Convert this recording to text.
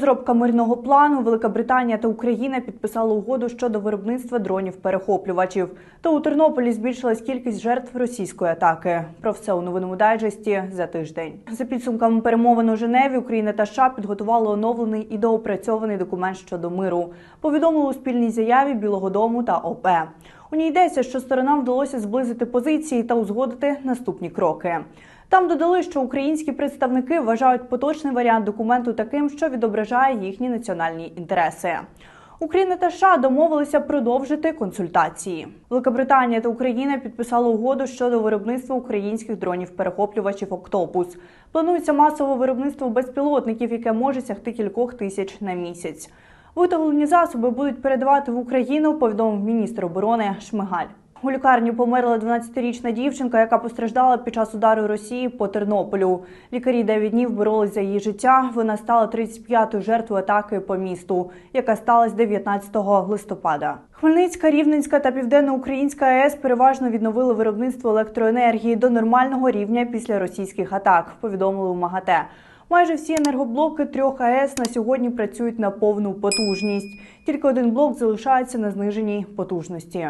Зробка мирного плану Велика Британія та Україна підписали угоду щодо виробництва дронів-перехоплювачів. Та у Тернополі збільшилась кількість жертв російської атаки. Про все у новинному дайджесті за тиждень. За підсумками перемовин у Женеві, Україна та США підготували оновлений і доопрацьований документ щодо миру. Повідомили у спільній заяві Білого Дому та ОП. У ній йдеться, що сторонам вдалося зблизити позиції та узгодити наступні кроки. Там додали, що українські представники вважають поточний варіант документу таким, що відображає їхні національні інтереси. Україна та США домовилися продовжити консультації. Великобританія та Україна підписали угоду щодо виробництва українських дронів-перехоплювачів Октопус. Планується масове виробництво безпілотників, яке може сягти кількох тисяч на місяць. Виготовлені засоби будуть передавати в Україну, повідомив міністр оборони Шмигаль. У лікарні померла 12-річна дівчинка, яка постраждала під час удару Росії по Тернополю. Лікарі 9 днів боролись за її життя. Вона стала 35-ю жертвою атаки по місту, яка сталася 19 листопада. Хмельницька, Рівненська та Південноукраїнська АЕС переважно відновили виробництво електроенергії до нормального рівня після російських атак. Повідомили у МАГАТЕ. Майже всі енергоблоки трьох АЕС на сьогодні працюють на повну потужність. Тільки один блок залишається на зниженій потужності.